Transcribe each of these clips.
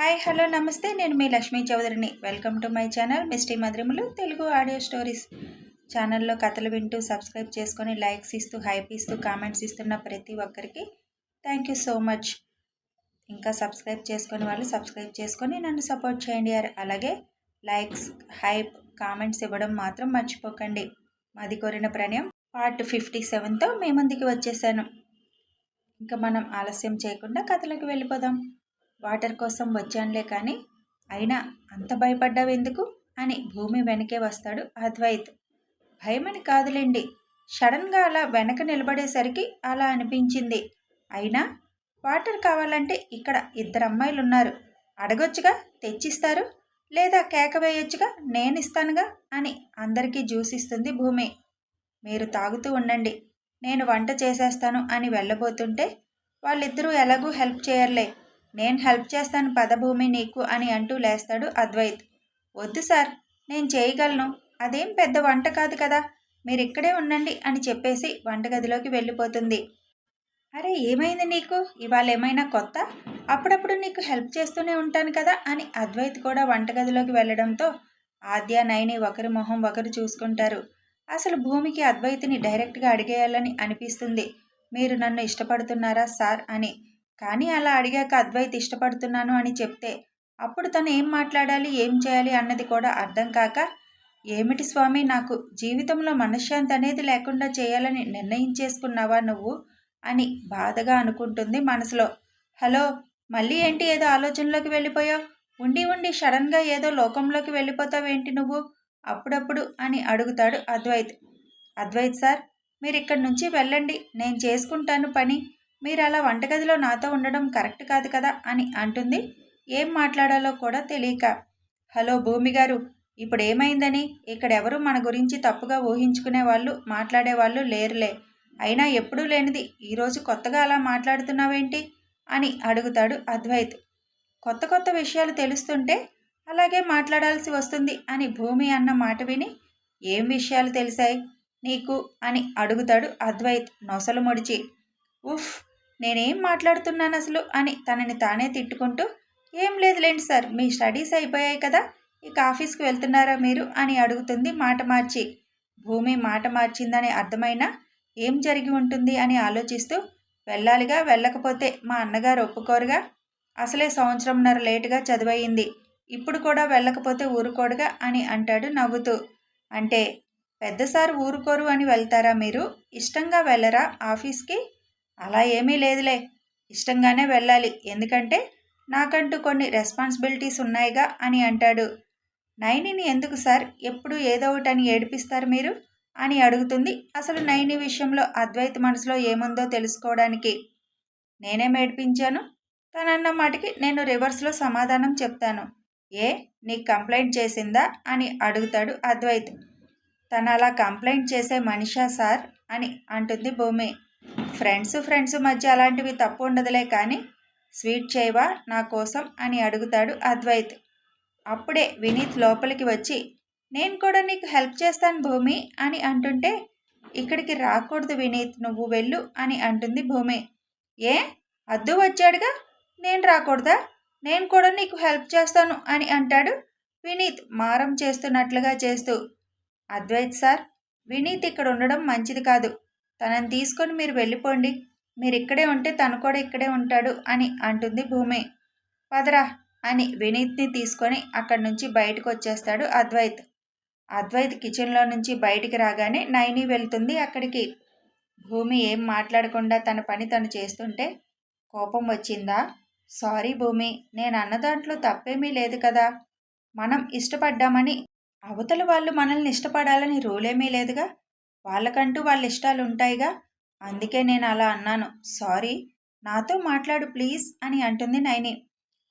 Hi hello నమస్తే. నేను మీ Lakshmi చౌదరిని. Welcome to my channel misty మధురిములు Telugu audio stories. ఛానల్లో కథలు వింటూ సబ్స్క్రైబ్ చేసుకొని లైక్స్ ఇస్తూ హైప్ ఇస్తూ కామెంట్స్ ఇస్తున్న ప్రతి ఒక్కరికి థ్యాంక్ యూ సో మచ్. ఇంకా సబ్స్క్రైబ్ చేసుకుని వాళ్ళు సబ్స్క్రైబ్ చేసుకొని నన్ను సపోర్ట్ చేయండి. అలాగే లైక్స్ హైప్ కామెంట్స్ ఇవ్వడం మాత్రం మర్చిపోకండి. మాది కోరిన ప్రణయం పార్ట్ ఫిఫ్టీ సెవెన్తో మీ ముందుకి వచ్చేసాను. ఇంకా మనం ఆలస్యం చేయకుండా కథలకు వెళ్ళిపోదాం. వాటర్ కోసం వచ్చానులే కానీ అయినా అంత భయపడ్డావు ఎందుకు అని భూమి వెనకే వస్తాడు అద్వైత్. భయమని కాదులేండి. సడన్గా అలా వెనక నిలబడేసరికి అలా అనిపించింది. అయినా వాటర్ కావాలంటే ఇక్కడ ఇద్దరు అమ్మాయిలు ఉన్నారు అడగొచ్చుగా తెచ్చిస్తారు. లేదా కేక వేయొచ్చుగా నేను ఇస్తానుగా అని అందరికీ జ్యూస్ ఇస్తుంది భూమి. మీరు తాగుతూ ఉండండి. నేను వంట చేసేస్తాను అని వెళ్ళబోతుంటే వాళ్ళిద్దరూ ఎలాగూ హెల్ప్ చేయర్లే. నేను హెల్ప్ చేస్తాను పదభూమి నీకు అని అంటూ లేస్తాడు అద్వైత్. వద్దు సార్ నేను చేయగలను. అదేం పెద్ద వంట కాదు కదా. మీరు ఇక్కడే ఉండండి అని చెప్పేసి వంటగదిలోకి వెళ్ళిపోతుంది. అరే ఏమైంది నీకు? ఇవాళ ఏమైనా కొత్త? అప్పుడప్పుడు నీకు హెల్ప్ చేస్తూనే ఉంటాను కదా అని అద్వైత్ కూడా వంటగదిలోకి వెళ్ళడంతో ఆద్య నయని ఒకరి మొహం ఒకరు చూసుకుంటారు. అసలు భూమికి అద్వైతిని డైరెక్ట్గా అడిగేయాలని అనిపిస్తుంది. మీరు నన్ను ఇష్టపడుతున్నారా సార్ అని కానీ అలా అడిగాక అద్వైత్ ఇష్టపడుతున్నాను అని చెప్తే అప్పుడు తను ఏం మాట్లాడాలి ఏం చేయాలి అన్నది కూడా అర్థం కాక ఏమిటి స్వామి నాకు జీవితంలో మనశ్శాంతి అనేది లేకుండా చేయాలని నిర్ణయించేసుకున్నావా నువ్వు? అని బాధగా అనుకుంటుంది మనసులో. హలో మళ్ళీ ఏంటి ఏదో ఆలోచనలోకి వెళ్ళిపోయావు? ఉండి ఉండి సడన్గా ఏదో లోకంలోకి వెళ్ళిపోతావేంటి నువ్వు? అప్పుడప్పుడు అని అడుగుతాడు అద్వైత్. అద్వైత్ సార్ మీరు ఇక్కడి నుంచి వెళ్ళండి నేను చేసుకుంటాను పని. మీరు అలా వంటగదిలో నాతో ఉండడం కరెక్ట్ కాదు కదా అని అంటుంది. ఏం మాట్లాడాలో కూడా తెలియక హలో భూమి గారు ఇప్పుడు ఏమైందని ఇక్కడ ఎవరు మన గురించి తప్పుగా ఊహించుకునే వాళ్ళు మాట్లాడే వాళ్ళు లేరులే. అయినా ఎప్పుడూ లేనిది ఈరోజు కొత్తగా అలా మాట్లాడుతున్నావేంటి? అని అడుగుతాడు అద్వైత్. కొత్త కొత్త విషయాలు తెలుస్తుంటే అలాగే మాట్లాడాల్సి వస్తుంది అని భూమి అన్న మాట విని ఏం విషయాలు తెలిసాయి నీకు? అని అడుగుతాడు అద్వైత్ నొసలు ముడిచి. ఉఫ్ నేనేం మాట్లాడుతున్నాను అసలు అని తనని తానే తిట్టుకుంటూ ఏం లేదులేండి సార్ మీ స్టడీస్ అయిపోయాయి కదా ఇక ఆఫీస్కి వెళ్తున్నారా మీరు? అని అడుగుతుంది మాట మార్చి. భూమి మాట మార్చిందని అర్థమైనా ఏం జరిగి ఉంటుంది అని ఆలోచిస్తూ వెళ్ళాలిగా వెళ్ళకపోతే మా అన్నగారు ఒప్పుకోరుగా? అసలే సంవత్సరంన్నర లేటుగా చదివయింది ఇప్పుడు కూడా వెళ్ళకపోతే ఊరుకోడుగా? అని అంటాడు నవ్వుతూ. అంటే పెద్దసారి ఊరుకోరు అని వెళ్తారా మీరు? ఇష్టంగా వెళ్ళరా ఆఫీస్కి? అలా ఏమీ లేదులే. ఇష్టంగానే వెళ్ళాలి. ఎందుకంటే నాకంటూ కొన్ని రెస్పాన్సిబిలిటీస్ ఉన్నాయిగా అని అంటాడు. నైనిని ఎందుకు సార్? ఎప్పుడు ఏదో ఒకటి అని ఏడిపిస్తారు మీరు? అని అడుగుతుంది అసలు నైని విషయంలో అద్వైత మనసులో ఏముందో తెలుసుకోవడానికి. నేనేం ఏడిపించాను? తనన్న మాటకి నేను రివర్స్లో సమాధానం చెప్తాను. ఏ? నీ కంప్లైంట్ చేసిందా? అని అడుగుతాడు అద్వైత్. తను అలా కంప్లైంట్ చేసే మనిషా సార్? అని అంటుంది భూమి. ఫ్రెండ్స్ ఫ్రెండ్స్ మధ్య అలాంటివి తప్పు ఉండదులే కానీ స్వీట్ చేయవా నా కోసం అని అడుగుతాడు అద్వైత్. అప్పుడే వినీత్ లోపలికి వచ్చి నేను కూడా నీకు హెల్ప్ చేస్తాను భూమి అని అంటుంటే ఇక్కడికి రాకూడదు వినీత్ నువ్వు వెళ్ళు అని అంటుంది భూమి. ఏ? అద్దు వచ్చాడుగా? నేను రాకూడదా? నేను కూడా నీకు హెల్ప్ చేస్తాను అని అంటాడు వినీత్ మారం చేస్తున్నట్లుగా చేస్తూ. అద్వైత్ సార్ వినీత్ ఇక్కడ ఉండడం మంచిది కాదు. తనని తీసుకొని మీరు వెళ్ళిపోండి. మీరు ఇక్కడే ఉంటే తను కూడా ఇక్కడే ఉంటాడు అని అంటుంది భూమి. పదరా అని వినీత్ని తీసుకొని అక్కడి నుంచి బయటకు వచ్చేస్తాడు అద్వైత్. అద్వైత్ కిచెన్లో నుంచి బయటికి రాగానే నైని వెళ్తుంది అక్కడికి. భూమి ఏం మాట్లాడకుండా తన పని తను చేస్తుంటే కోపం వచ్చిందా? సారీ భూమి నేను అన్న దాంట్లో తప్పేమీ లేదు కదా. మనం ఇష్టపడ్డామని అవతల వాళ్ళు మనల్ని ఇష్టపడాలని రూలేమీ లేదుగా? వాళ్ళకంటూ వాళ్ళ ఇష్టాలు ఉంటాయిగా అందుకే నేను అలా అన్నాను. సారీ నాతో మాట్లాడు ప్లీజ్ అని అంటుంది నైని.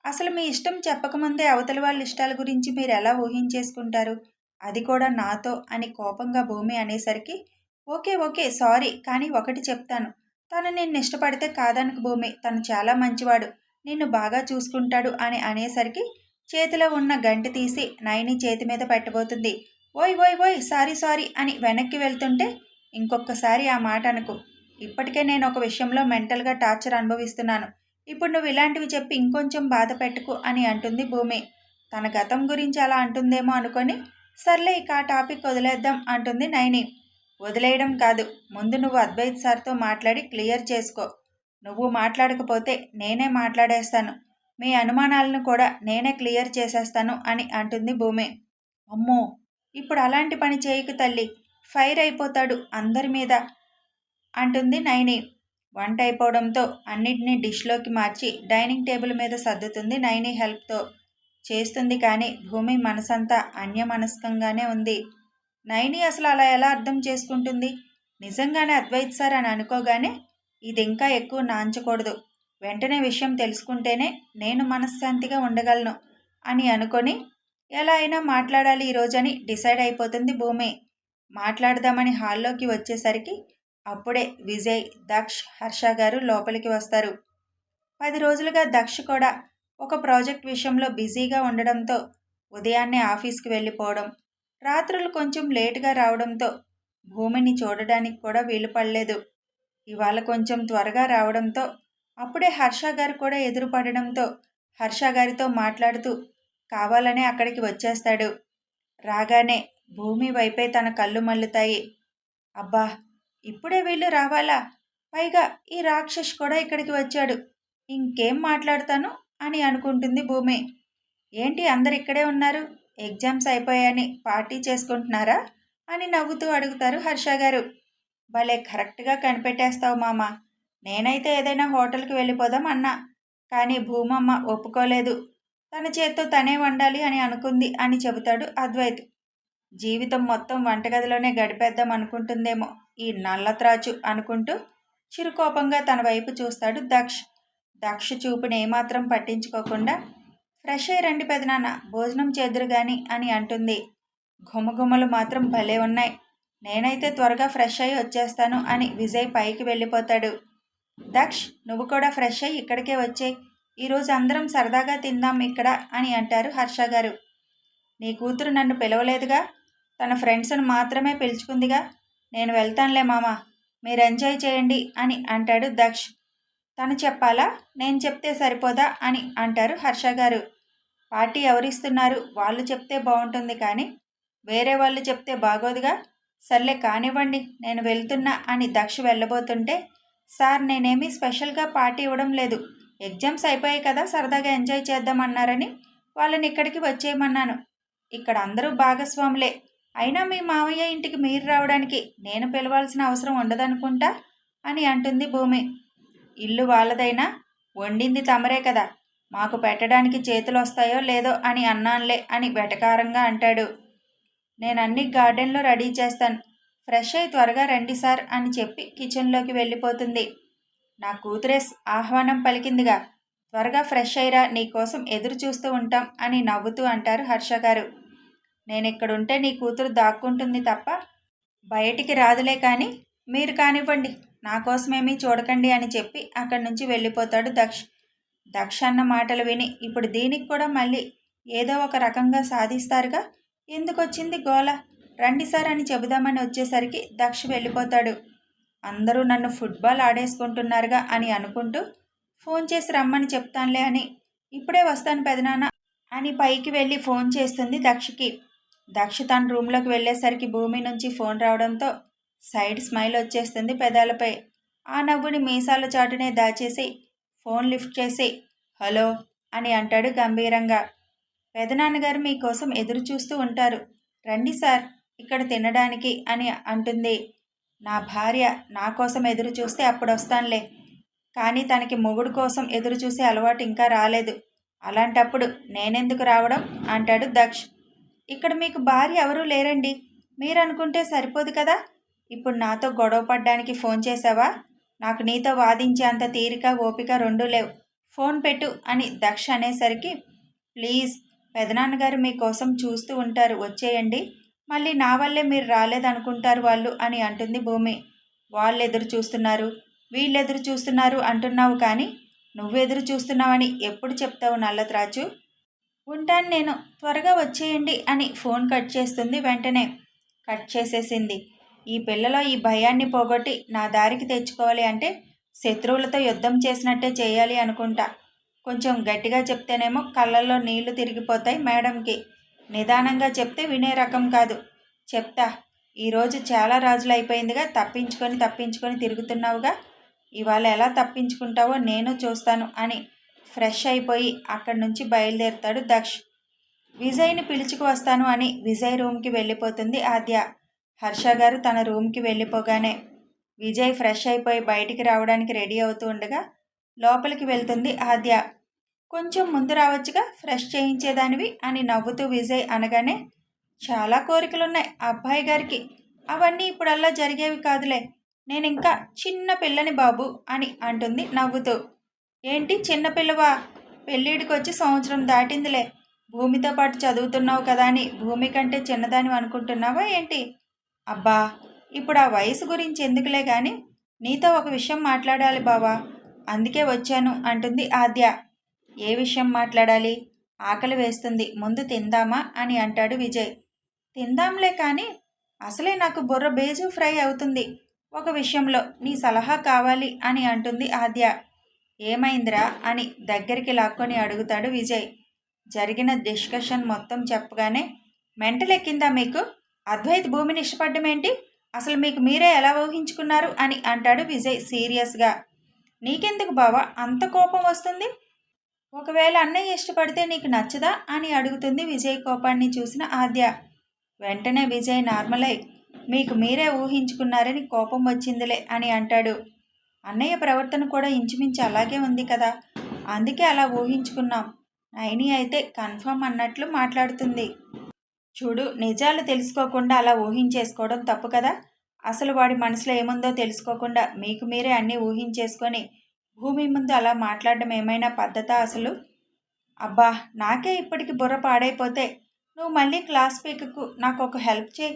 అసలు మీ ఇష్టం చెప్పకముందే అవతల వాళ్ళ ఇష్టాల గురించి మీరు ఎలా ఊహించేసుకుంటారు? అది కూడా నాతో అని కోపంగా భూమి అనేసరికి ఓకే ఓకే సారీ కానీ ఒకటి చెప్తాను. తను నిన్ను ఇష్టపడితే కాదనకు భూమి. తను చాలా మంచివాడు. నిన్ను బాగా చూసుకుంటాడు అని అనేసరికి చేతిలో ఉన్న గంట తీసి నైని చేతి మీద పెట్టబోతుంది. ఓయ్ ఓయ్ ఓయ్ సారీ సారీ అని వెనక్కి వెళ్తుంటే ఇంకొకసారి ఆ మాట అనుకు. ఇప్పటికే నేను ఒక విషయంలో మెంటల్గా టార్చర్ అనుభవిస్తున్నాను. ఇప్పుడు నువ్వు ఇలాంటివి చెప్పి ఇంకొంచెం బాధ పెట్టుకు అని అంటుంది భూమి. తన గతం గురించి అలా అంటుందేమో అనుకొని సర్లే ఇక ఆ టాపిక్ వదిలేద్దాం అంటుంది నైని. వదిలేయడం కాదు ముందు నువ్వు అద్వైత్ సార్తో మాట్లాడి క్లియర్ చేసుకో. నువ్వు మాట్లాడకపోతే నేనే మాట్లాడేస్తాను. మీ అనుమానాలను కూడా నేనే క్లియర్ చేసేస్తాను అని అంటుంది భూమి. అమ్మో! ఇప్పుడు అలాంటి పని చేయకు తల్లి. ఫైర్ అయిపోతాడు అందరి మీద అంటుంది నైని. వంట అయిపోవడంతో అన్నిటినీ డిష్లోకి మార్చి డైనింగ్ టేబుల్ మీద సర్దుతుంది నైని హెల్ప్తో. చేస్తుంది కానీ భూమి మనసంతా అన్యమనస్కంగానే ఉంది. నైని అసలు అలా ఎలా అర్థం చేసుకుంటుంది? నిజంగానే అద్వైత్ సార్ అని అనుకోగానే ఇది ఇంకా ఎక్కువ నాంచకూడదు. వెంటనే విషయం తెలుసుకుంటేనే నేను మనశ్శాంతిగా ఉండగలను అని అనుకొని ఎలా అయినా మాట్లాడాలి ఈరోజని డిసైడ్ అయిపోతుంది భూమి. మాట్లాడదామని హాల్లోకి వచ్చేసరికి అప్పుడే విజయ్ దక్ష్ హర్ష గారు లోపలికి వస్తారు. పది రోజులుగా దక్ష్ కూడా ఒక ప్రాజెక్ట్ విషయంలో బిజీగా ఉండడంతో ఉదయాన్నే ఆఫీస్కి వెళ్ళిపోవడం రాత్రులు కొంచెం లేటుగా రావడంతో భూమిని చూడడానికి కూడా వీలు పడలేదు. ఇవాళ కొంచెం త్వరగా రావడంతో అప్పుడే హర్ష గారు కూడా ఎదురుపడడంతో హర్ష గారితో మాట్లాడుతూ కావాలనే అక్కడికి వచ్చేస్తాడు. రాగానే భూమి వైపే తన కళ్ళు మల్లుతాయి అబ్బా! ఇప్పుడే వీళ్ళు రావాలా? పైగా ఈ రాక్షస్ కూడా ఇక్కడికి వచ్చాడు. ఇంకేం మాట్లాడతాను? అని అనుకుంటుంది భూమి. ఏంటి అందరు ఇక్కడే ఉన్నారు? ఎగ్జామ్స్ అయిపోయాయని పార్టీ చేసుకుంటున్నారా? అని నవ్వుతూ అడుగుతారు హర్ష గారు. భలే కరెక్ట్గా కనిపెట్టేస్తావు మామ. నేనైతే ఏదైనా హోటల్కి వెళ్ళిపోదాం అన్నా. కానీ భూమమ్మ ఒప్పుకోలేదు. తన చేత్తో తనే వండాలి అని అనుకుంది అని చెబుతాడు అద్వైత్. జీవితం మొత్తం వంటగదిలోనే గడిపేద్దాం అనుకుంటుందేమో ఈ నల్లత్రాచు అనుకుంటూ చిరుకోపంగా తన వైపు చూస్తాడు దక్ష్. దక్ష చూపుని ఏమాత్రం పట్టించుకోకుండా ఫ్రెష్ అయ్యి రండి పెదనాన్న భోజనం చేదురు గాని అని అంటుంది. ఘుమఘుమలు మాత్రం భలే ఉన్నాయి. నేనైతే త్వరగా ఫ్రెష్ అయ్యి వచ్చేస్తాను అని విజయ్ పైకి వెళ్ళిపోతాడు. దక్ష్ నువ్వు కూడా ఫ్రెష్ అయ్యి ఇక్కడికే వచ్చేయి. ఈరోజు అందరం సరదాగా తిందాం ఇక్కడ అని అంటారు హర్ష గారు. నీ కూతురు నన్ను పిలవలేదుగా? తన ఫ్రెండ్స్ను మాత్రమే పిలుచుకుందిగా? నేను వెళ్తానులే మామ మీరు ఎంజాయ్ చేయండి అని అంటాడు దక్ష్. తను చెప్పాలా? నేను చెప్తే సరిపోదా అని అంటారు హర్ష గారు. పార్టీ ఎవరిస్తున్నారు? వాళ్ళు చెప్తే బాగుంటుంది కానీ వేరే వాళ్ళు చెప్తే బాగోదుగా? సర్లే కానివ్వండి నేను వెళ్తున్నా అని దక్ష వెళ్ళబోతుంటే సార్ నేనేమీ స్పెషల్గా పార్టీ ఇవ్వడం లేదు. ఎగ్జామ్స్ అయిపోయాయి కదా సరదాగా ఎంజాయ్ చేద్దామన్నారని వాళ్ళని ఇక్కడికి వచ్చేయమన్నాను. ఇక్కడ అందరూ భాగస్వాములే. అయినా మీ మామయ్య ఇంటికి మీరు రావడానికి నేను పిలవాల్సిన అవసరం ఉండదనుకుంటా? అని అంటుంది భూమి. ఇల్లు వాళ్ళదైనా వండింది తమరే కదా. మాకు పెట్టడానికి చేతులు వస్తాయో లేదో అని అన్నానులే అని వెటకారంగా అంటాడు. నేను అన్ని గార్డెన్లో రెడీ చేస్తాను. ఫ్రెష్ అయి త్వరగా రండి సార్ అని చెప్పి కిచెన్లోకి వెళ్ళిపోతుంది. నా కూతురే ఆహ్వానం పలికిందిగా. త్వరగా ఫ్రెష్ అయ్యిరా నీకోసం ఎదురు చూస్తూ ఉంటాం అని నవ్వుతూ అంటారు హర్ష గారు. నేనిక్కడుంటే నీ కూతురు దాక్కుంటుంది తప్ప బయటికి రాదులే కానీ మీరు కానివ్వండి నా కోసమేమీ చూడకండి అని చెప్పి అక్కడి నుంచి వెళ్ళిపోతాడు దక్ష్. దక్ష అన్న మాటలు విని ఇప్పుడు దీనికి కూడా మళ్ళీ ఏదో ఒక రకంగా సాధిస్తారుగా? ఎందుకొచ్చింది గోల? రండి సార్ అని చెబుదామని వచ్చేసరికి దక్ష వెళ్ళిపోతాడు. అందరూ నన్ను ఫుట్బాల్ ఆడేసుకుంటున్నారుగా అని అనుకుంటూ ఫోన్ చేసి రమ్మని చెప్తానులే అని. ఇప్పుడే వస్తాను పెదనాన్న అని పైకి వెళ్ళి ఫోన్ చేస్తుంది దక్షకి. దక్ష తన రూమ్లోకి వెళ్ళేసరికి భూమి నుంచి ఫోన్ రావడంతో సైడ్ స్మైల్ వచ్చేస్తుంది పెదాలపై. ఆ నవ్వుని మీసాల చాటునే దాచేసి ఫోన్ లిఫ్ట్ చేసి హలో అని అంటాడు గంభీరంగా. పెదనాన్నగారు మీకోసం ఎదురు చూస్తూ ఉంటారు. రండి సార్ ఇక్కడ తినడానికి అని అంటుంది. నా భార్య నా కోసం ఎదురు చూస్తే అప్పుడు వస్తానులే కానీ తనకి మొగుడు కోసం ఎదురు చూసే అలవాటు ఇంకా రాలేదు. అలాంటప్పుడు నేనెందుకు రావడం? అంటాడు దక్ష్. ఇక్కడ మీకు భార్య ఎవరూ లేరండి. మీరు అనుకుంటే సరిపోదు కదా? ఇప్పుడు నాతో గొడవ పడ్డానికి ఫోన్ చేసావా నాకు నీతో వాదించే అంత తీరిక ఓపిక రెండు లేవు. ఫోన్ పెట్టు అని దక్ష అనేసరికి ప్లీజ్ పెదనాన్నగారు మీకోసం చూస్తూ ఉంటారు. వచ్చేయండి. మళ్ళీ నా వల్లే మీరు రాలేదనుకుంటారు వాళ్ళు అని అంటుంది భూమి. వాళ్ళు ఎదురు చూస్తున్నారు. వీళ్ళు ఎదురు చూస్తున్నారు అంటున్నావు కానీ నువ్వు ఎదురు చూస్తున్నావని ఎప్పుడు చెప్తావు నల్లత్రాచు ఉంటాను నేను. త్వరగా వచ్చేయండి అని ఫోన్ కట్ చేస్తుంది వెంటనే. కట్ చేసేసింది. ఈ పిల్లలో ఈ భయాన్ని పోగొట్టి నా దారికి తెచ్చుకోవాలి అంటే శత్రువులతో యుద్ధం చేసినట్టే చేయాలి అనుకుంటా. కొంచెం గట్టిగా చెప్తేనేమో కళ్ళల్లో నీళ్ళు తిరిగిపోతాయి మేడంకి. నిదానంగా చెప్తే వినే రకం కాదు. చెప్తా ఈరోజు చాలా రాజులు అయిపోయిందిగా తప్పించుకొని తప్పించుకొని తిరుగుతున్నావుగా. ఇవాళ ఎలా తప్పించుకుంటావో నేను చూస్తాను అని ఫ్రెష్ అయిపోయి అక్కడి నుంచి బయలుదేరుతాడు దక్ష్. విజయ్ని పిలుచుకు వస్తాను అని విజయ్ రూమ్కి వెళ్ళిపోతుంది ఆద్య. హర్ష గారు తన రూమ్కి వెళ్ళిపోగానే విజయ్ ఫ్రెష్ అయిపోయి బయటికి రావడానికి రెడీ అవుతూ ఉండగా లోపలికి వెళ్తుంది ఆద్య. కొంచెం ముందు రావచ్చుగా ఫ్రెష్ చేయించేదానివి అని నవ్వుతూ విజయ్ అనగానే చాలా కోరికలున్నాయి అబ్బాయి గారికి. అవన్నీ ఇప్పుడల్లా జరిగేవి కాదులే. నేను ఇంకా చిన్న పిల్లని బాబు అని అంటుంది నవ్వుతూ. ఏంటి చిన్నపిల్లవా పెళ్ళిడికి వచ్చి సంవత్సరం దాటిందిలే. భూమితో పాటు చదువుతున్నావు కదా అని భూమి కంటే చిన్నదాని అనుకుంటున్నావా ఏంటి? అబ్బా ఇప్పుడు ఆ వయసు గురించి ఎందుకులే కానీ నీతో ఒక విషయం మాట్లాడాలి బావా. అందుకే వచ్చాను అంటుంది ఆద్య. ఏ విషయం మాట్లాడాలి? ఆకలి వేస్తుంది. ముందు తిందామా? అని అంటాడు విజయ్. తిందాంలే కానీ అసలే నాకు బుర్ర బేజు ఫ్రై అవుతుంది. ఒక విషయంలో నీ సలహా కావాలి అని అంటుంది ఆద్య. ఏమైందిరా? అని దగ్గరికి లాక్కొని అడుగుతాడు విజయ్. జరిగిన డిస్కషన్ మొత్తం చెప్పగానే మెంటలెక్కిందా మీకు? అద్వైత్ భూమిని ఇష్టపడ్డం ఏంటి అసలు మీకు మీరే ఎలా ఊహించుకున్నారు? అని అంటాడు విజయ్ సీరియస్గా. నీకెందుకు బావా? అంత కోపం వస్తుంది? ఒకవేళ అన్నయ్య ఇష్టపడితే నీకు నచ్చదా అని అడుగుతుంది విజయ్ కోపాన్ని చూసిన ఆద్య. వెంటనే విజయ్ నార్మల్ మీకు మీరే ఊహించుకున్నారని కోపం వచ్చిందిలే అని అంటాడు. అన్నయ్య ప్రవర్తన కూడా ఇంచుమించు అలాగే ఉంది కదా. అందుకే అలా ఊహించుకున్నాం. నైని అయితే కన్ఫర్మ్ అన్నట్లు మాట్లాడుతుంది. చూడు నిజాలు తెలుసుకోకుండా అలా ఊహించేసుకోవడం తప్పు కదా. అసలు వాడి మనసులో ఏముందో తెలుసుకోకుండా మీకు మీరే అన్నీ ఊహించేసుకొని భూమి ముందు అలా మాట్లాడడం ఏమైనా పద్ధత అసలు? అబ్బా నాకే ఇప్పటికి బుర్ర పాడైపోతే నువ్వు మళ్ళీ క్లాస్ పీకకు నాకు ఒక హెల్ప్ చేయి.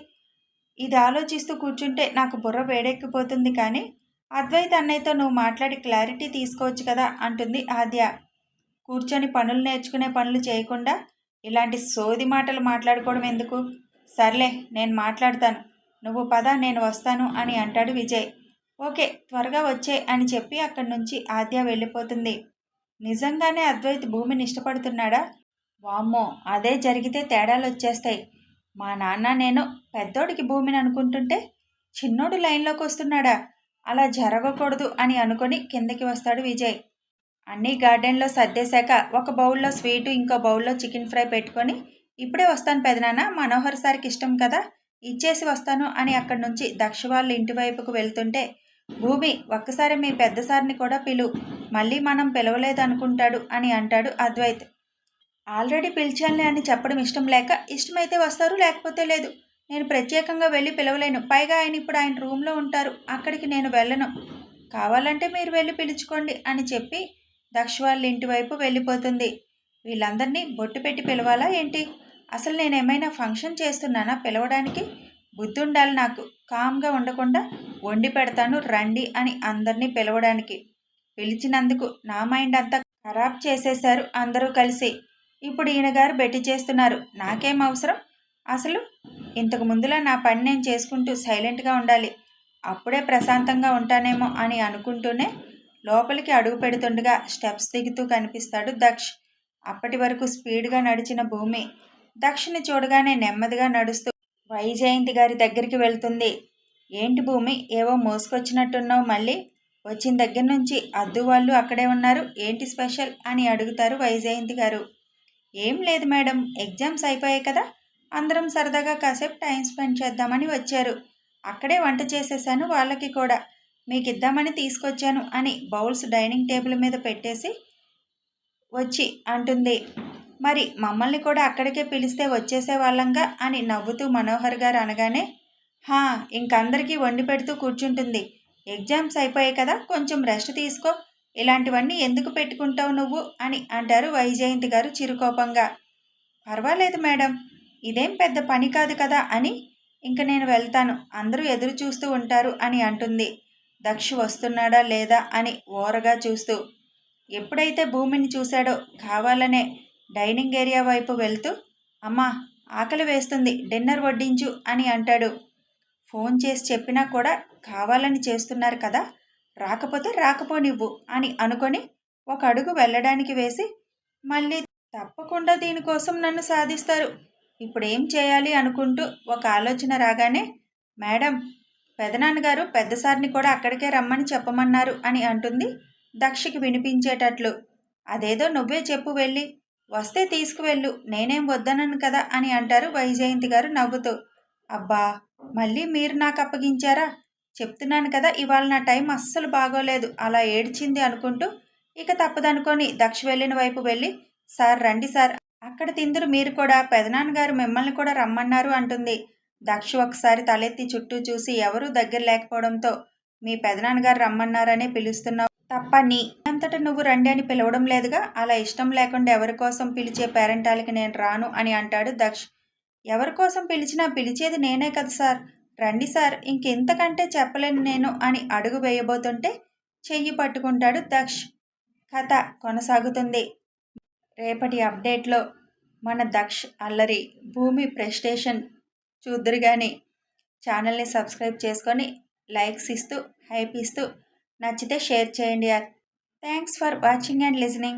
ఇది ఆలోచిస్తూ కూర్చుంటే నాకు బుర్ర వేడెక్కిపోతుంది కానీ అద్వైత్ అన్నయ్యతో నువ్వు మాట్లాడి క్లారిటీ తీసుకోవచ్చు కదా అంటుంది ఆద్య. కూర్చొని పనులు నేర్చుకునే పనులు చేయకుండా ఇలాంటి సోది మాటలు మాట్లాడుకోవడం ఎందుకు? సర్లే నేను మాట్లాడతాను. నువ్వు పద నేను వస్తాను అని అంటాడు విజయ్. ఓకే త్వరగా వచ్చే అని చెప్పి అక్కడి నుంచి ఆద్య వెళ్ళిపోతుంది. నిజంగానే అద్వైత్ భూమిని ఇష్టపడుతున్నాడా? వామ్మో అదే జరిగితే తేడాలు వచ్చేస్తాయి. మా నాన్న నేను పెద్దోడికి భూమిని అనుకుంటుంటే చిన్నోడు లైన్లోకి వస్తున్నాడా? అలా జరగకూడదు అని అనుకొని కిందకి వస్తాడు విజయ్. అన్నీ గార్డెన్లో సర్దేశాక ఒక బౌల్లో స్వీటు ఇంకో బౌల్లో చికెన్ ఫ్రై పెట్టుకొని ఇప్పుడే వస్తాను పెదనాన్న మనోహర్ సార్కి ఇష్టం కదా ఇచ్చేసి వస్తాను అని అక్కడి నుంచి దక్ష వాళ్ళ ఇంటి వైపుకు వెళ్తుంటే భూమి ఒక్కసారి మీ పెద్ద సార్ని కూడా పిలు. మళ్ళీ మనం పిలవలేదు అనుకుంటాడు అని అంటాడు అద్వైత్. ఆల్రెడీ పిలిచానులే అని చెప్పడం ఇష్టం లేక ఇష్టమైతే వస్తారు లేకపోతే లేదు. నేను ప్రత్యేకంగా వెళ్ళి పిలవలేను. పైగా ఆయన ఇప్పుడు ఆయన రూమ్లో ఉంటారు. అక్కడికి నేను వెళ్ళను. కావాలంటే మీరు వెళ్ళి పిలుచుకోండి అని చెప్పి దక్ష వాళ్ళ ఇంటి వైపు వెళ్ళిపోతుంది. వీళ్ళందరినీ బొట్టు పెట్టి పిలవాలా ఏంటి? అసలు నేను ఏమైనా ఫంక్షన్ చేస్తున్నానా పిలవడానికి? బుద్ధుండాలి నాకు. కామ్గా ఉండకుండా వండి పెడతాను రండి అని అందరినీ పిలవడానికి. పిలిచినందుకు నా మైండ్ అంతా ఖరాబ్ చేసేశారు అందరూ కలిసి. ఇప్పుడు ఈయన గారు బెట్టి చేస్తున్నారు. నాకేం అవసరం? అసలు ఇంతకు ముందులా నా పని నేను చేసుకుంటూ సైలెంట్గా ఉండాలి. అప్పుడే ప్రశాంతంగా ఉంటానేమో అని అనుకుంటూనే లోపలికి అడుగు పెడుతుండగా స్టెప్స్ దిగుతూ కనిపిస్తాడు దక్ష్. అప్పటి వరకు స్పీడ్గా నడిచిన భూమి. దక్షిని చూడగానే నెమ్మదిగా నడుస్తూ వైజయంతి గారి దగ్గరికి వెళ్తుంది. ఏంటి భూమి? ఏవో మోసుకొచ్చినట్టున్నావు మళ్ళీ? వచ్చిన దగ్గర నుంచి అద్దు వాళ్ళు అక్కడే ఉన్నారు. ఏంటి స్పెషల్? అని అడుగుతారు వైజయంతి గారు. ఏం లేదు మేడం ఎగ్జామ్స్ అయిపోయాయి కదా. అందరం సరదాగా కాసేపు టైం స్పెండ్ చేద్దామని వచ్చారు. అక్కడే వంట చేసేసాను వాళ్ళకి కూడా. మీకు ఇద్దామని తీసుకొచ్చాను అని బౌల్స్ డైనింగ్ టేబుల్ మీద పెట్టేసి వచ్చి అంటుంది. మరి మమ్మల్ని కూడా అక్కడికే పిలిస్తే వచ్చేసే వాళ్ళంగా? అని నవ్వుతూ మనోహర్ గారు అనగానే హా ఇంకందరికీ వండి పెడుతూ కూర్చుంటుంది. ఎగ్జామ్స్ అయిపోయాయి కదా కొంచెం రెస్ట్ తీసుకో. ఇలాంటివన్నీ ఎందుకు పెట్టుకుంటావు నువ్వు? అని అంటారు వైజయంతి గారు చిరుకోపంగా. పర్వాలేదు మేడం. ఇదేం పెద్ద పని కాదు కదా అని ఇంక నేను వెళ్తాను. అందరూ ఎదురు చూస్తూ ఉంటారు అని అంటుంది. దక్ష వస్తున్నాడా లేదా? అని ఓరగా చూస్తూ ఎప్పుడైతే భూమిని చూశాడో కావాలనే డైనింగ్ ఏరియా వైపు వెళ్తూ అమ్మా ఆకలి వేస్తుంది డిన్నర్ వడ్డించు అని అంటాడు. ఫోన్ చేసి చెప్పినా కూడా కావాలని చేస్తున్నారు కదా రాకపోతే రాకపోనివ్వు అని అనుకొని ఒక అడుగు వెళ్ళడానికి వేసి మళ్ళీ తప్పకుండా దీనికోసం నన్ను సాధిస్తారు. ఇప్పుడేం చేయాలి అనుకుంటూ ఒక ఆలోచన రాగానే మేడం పెదనాన్నగారు పెద్దసారిని కూడా అక్కడికే రమ్మని చెప్పమన్నారు అని అంటుంది దక్షకి వినిపించేటట్లు. అదేదో నువ్వే చెప్పు వెళ్ళి వస్తే తీసుకువెళ్ళు. నేనేం వద్దనను కదా అని అంటారు వైజయంతి గారు నవ్వుతూ. అబ్బా మళ్ళీ మీరు నాకు అప్పగించారా? చెప్తున్నాను కదా ఇవాళ నా టైం అస్సలు బాగోలేదు. అలా ఏడ్చింది అనుకుంటూ ఇక తప్పదనుకొని దక్ష వెళ్ళిన వైపు వెళ్ళి సార్ రండి సార్. అక్కడ తిందురు మీరు కూడా. పెదనాన్నగారు మిమ్మల్ని కూడా రమ్మన్నారు అంటుంది. దక్ష ఒకసారి తలెత్తి చుట్టూ చూసి ఎవరూ దగ్గర లేకపోవడంతో మీ పెదనాన్నగారు రమ్మన్నారనే పిలుస్తున్నావు తప్ప నీ అంతటా నువ్వు రండి అని పిలవడం లేదుగా. అలా ఇష్టం లేకుండా ఎవరి కోసం పిలిచే పేరెంటాలకి నేను రాను అని అంటాడు దక్ష్. ఎవరి కోసం పిలిచినా పిలిచేది నేనే కదా సార్. రండి సార్ ఇంకెంతకంటే చెప్పలేను నేను అని అడుగు వేయబోతుంటే చెయ్యి పట్టుకుంటాడు దక్ష్. కథ కొనసాగుతుంది. రేపటి అప్డేట్లో మన దక్ష్ అల్లరి భూమి ప్రెస్టేషన్ చూద్దరు కానీ ఛానల్ని సబ్స్క్రైబ్ చేసుకొని లైక్స్ ఇస్తూ హైప్ ఇస్తూ నచ్చితే షేర్ చేయండి. Thanks for watching and listening